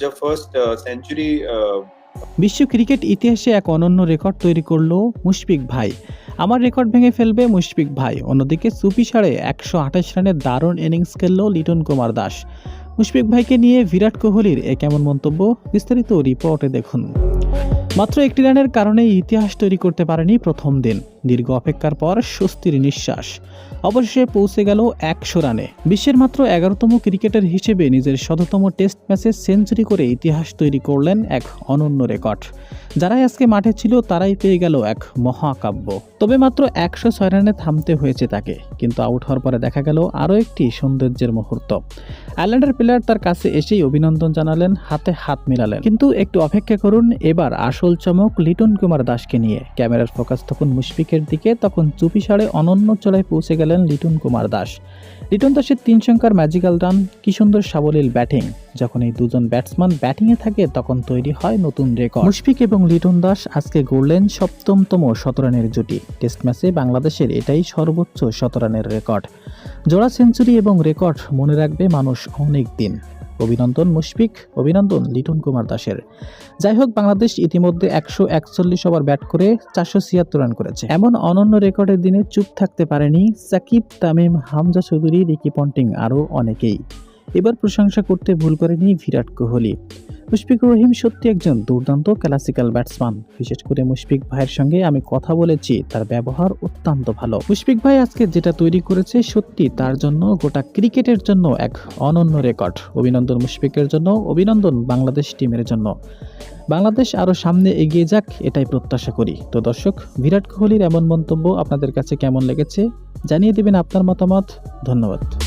the first century বিশ্ব cricket ইতিহাসে এক অনন্য রেকর্ড তৈরি করল মুশফিক ভাই। আমার রেকর্ড ভেঙে ফেলবে মুশফিক ভাই। অন্যদিকে সুপি সাড়ে একশো আঠাশ রানের দারুণ ইনিংস খেললো লিটন কুমার দাস। মুশফিক ভাইকে নিয়ে বিরাট কোহলির এ কেমন মন্তব্য বিস্তারিত রিপোর্টে দেখুন। মাত্র একটি রানের কারণে ইতিহাস তৈরি করতে পারেনি প্রথম দিন। দীর্ঘ অপেক্ষার পর স্বস্তির নিঃশ্বাস। অবশেষে পৌঁছে গেল একশো রানে। বিশ্বের মাত্র এগারোতম ক্রিকেটার হিসেবে নিজের শততম টেস্ট ম্যাচে সেঞ্চুরি করে ইতিহাস তৈরি করলেন এক অনন্য রেকর্ড। যারাই আজকে মাঠে ছিল, তারাই পেয়ে গেল এক মহাকাব্য। তবে মাত্র একশো ছয় রানে থামতে হয়েছে তাকে। কিন্তু আউট হওয়ার পরে দেখা গেল আরও একটি সৌন্দর্যের মুহূর্ত। আয়ারল্যান্ডের প্লেয়ার তার কাছে এসেই অভিনন্দন জানালেন, হাতে হাত মিলালেন। কিন্তু একটু অপেক্ষা করুন, এবার আসল চমক লিটন কুমার দাসকে নিয়ে। ক্যামেরার ফোকাস তখন মুশফিকের দিকে, তখন চুপি সাড়ে অনন্য চলায় পৌঁছে গেলেন লিটন কুমার দাস। লিটন দাসের তিন সংখ্যার ম্যাজিক্যাল রান কি সুন্দর সাবলীল ব্যাটিং যখন এই দুজন ব্যাটসম্যান ব্যাটিংয়ে থাকে, তখন তৈরি হয় নতুন রেকর্ড মুশফিক এবং লিটন দাস আজকে গড়লেন সপ্তমতম শতরানের জুটি। টেস্ট ম্যাচে বাংলাদেশের এটাই সর্বোচ্চ শতরানের রেকর্ড জোড়া সেঞ্চুরি এবং রেকর্ড মনে রাখবে মানুষ অনেক দিন। অভিনন্দন মুশফিক, অভিনন্দন লিটন কুমার দাসের। যাই হোক বাংলাদেশ ইতিমধ্যে একশো একচল্লিশ ওভার ব্যাট করে চারশো ছিয়াত্তর রান করেছে। এমন অনন্য রেকর্ডের দিনে চুপ থাকতে পারেনি সাকিব, তামিম, হামজা চৌধুরী, রিকি পন্টিং আরও অনেকেই। এবার প্রশংসা করতে ভুল করেনি বিরাট কোহলি। মুশফিকুর রহিম সত্যি একজন দুর্দান্ত ক্লাসিক্যাল ব্যাটসম্যান বিশেষ করে মুশফিক ভাইয়ের সঙ্গে আমি কথা বলেছি, তার ব্যবহার অত্যন্ত ভালো। মুশফিক ভাই আজকে যেটা তৈরি করেছে সত্যি তার জন্য গোটা ক্রিকেটের জন্য এক অনন্য রেকর্ড অভিনন্দন মুশফিকের জন্য, অভিনন্দন বাংলাদেশ টিমের জন্য। বাংলাদেশ আরও সামনে এগিয়ে যাক, এটাই প্রত্যাশা করি। তো দর্শক, বিরাট কোহলির এমন মন্তব্য আপনাদের কাছে কেমন লেগেছে জানিয়ে দেবেন আপনার মতামত। ধন্যবাদ।